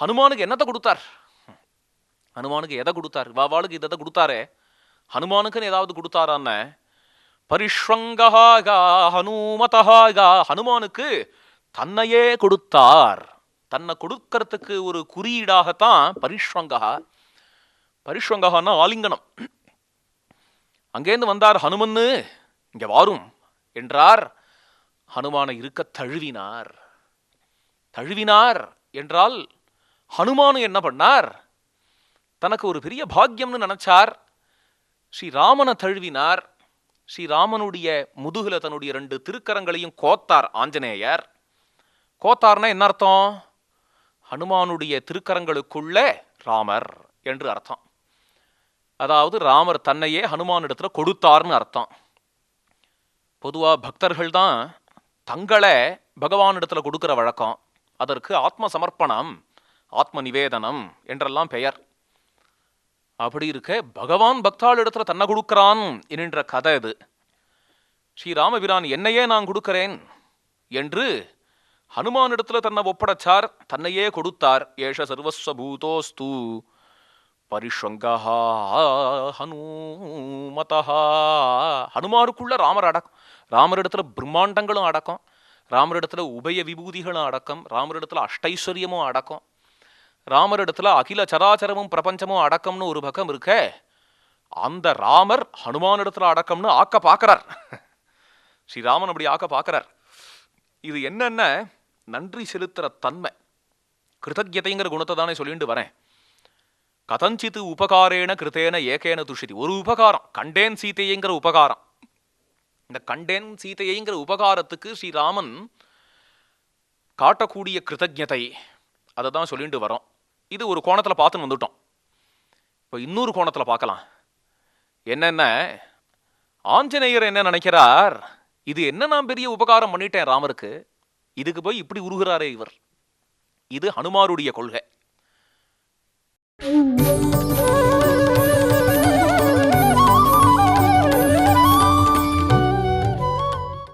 ஹனுமானுக்கு என்னத்தை கொடுத்தார்? ஹனுமானுக்கு எதை கொடுத்தார்? வாவாளுக்கு இதை கொடுத்தாரே. ஹனுமானுக்குன்னு ஏதாவது கொடுத்தாரான்னு? பரிஷ்வங்கஹா ஹனுமதஹா ஹனுமானுக்கு தன்னையே கொடுத்தார். தன்னை கொடுக்கறதுக்கு ஒரு குறியீடாகத்தான் பரிஷ்வங்கஹா. பரிஷ்வங்கஹான்னா ஆலிங்கனம். அங்கேருந்து வந்தார் ஹனுமன்னு? இங்கே வாரும் என்றார். ஹனுமானை இருக்க தழுவினார். தழுவினார் என்றால் ஹனுமானு என்ன பண்ணார்? தனக்கு ஒரு பெரிய பாக்கியம்னு நினைச்சார். ஸ்ரீராமனை தழுவினார். ஸ்ரீராமனுடைய முதுகுல தன்னுடைய ரெண்டு திருக்கரங்களையும் கோத்தார் ஆஞ்சநேயர். கோத்தார்னா என்ன அர்த்தம்? ஹனுமானுடைய திருக்கரங்களுக்குள்ள ராமர் என்று அர்த்தம். அதாவது ராமர் தன்னையே ஹனுமானிடத்துல கொடுத்தார்னு அர்த்தம். பொதுவா பக்தர்கள் தான் தங்களை பகவானிடத்துல கொடுக்குற வழக்கம். அதற்கு ஆத்ம சமர்ப்பணம். ஆத்ம நிவேதனம் என்றெல்லாம் பெயர். அப்படி இருக்க பகவான் பக்தாள் இடத்துல தன்னை கொடுக்கிறான் என்கின்ற கதை இது. ஸ்ரீராமபிரான் என்னையே நான் கொடுக்கிறேன் என்று ஹனுமானிடத்துல தன்னை ஒப்படைச்சார் தன்னையே கொடுத்தார். ஏஷ சர்வஸ்வபூதோஸ்து பரிஷ்வங்கா ஹனுமதா ஹனுமாருக்குள்ள ராமர் அடக்கம். ராமரிடத்துல பிரம்மாண்டங்களும் அடக்கம். ராமரிடத்துல உபய விபூதிகளும் அடக்கம். ராமரிடத்துல அஷ்டைஸ்வரியமும் அடக்கம். ராமரிடத்துல அகில சராச்சரமும் பிரபஞ்சமும் அடக்கம்னு ஒரு பக்கம் இருக்க. அந்த ராமர் ஹனுமானிடத்துல அடக்கம்னு ஆக்க பார்க்கறார். ஸ்ரீராமன் அப்படி ஆக்க பார்க்கறார். இது என்னென்ன? நன்றி செலுத்துற தன்மை. கிருதஜதைங்கிற குணத்தை தானே சொல்லிட்டு வரேன். கதஞ்சித்து உபகாரேன கிருத்தேன ஏகேன துஷிதி ஒரு உபகாரம். கண்டேன் சீதையைங்கிற உபகாரம். இந்த கண்டேன் சீதையைங்கிற உபகாரத்துக்கு ஸ்ரீராமன் காட்டக்கூடிய கிருதஜதை அதை தான் சொல்லிட்டு வரோம். இது ஒரு கோணத்தில் பார்த்துன்னு வந்துட்டோம். இப்போ இன்னொரு கோணத்தில் பார்க்கலாம். என்னென்ன? ஆஞ்சநேயர் என்ன நினைக்கிறார்? இது என்ன நான் பெரிய உபகாரம் பண்ணிட்டேன் ராமருக்கு? இதுக்கு போய் இப்படி உருகிறாரே இவர். இது ஹனுமாருடைய கொள்கை.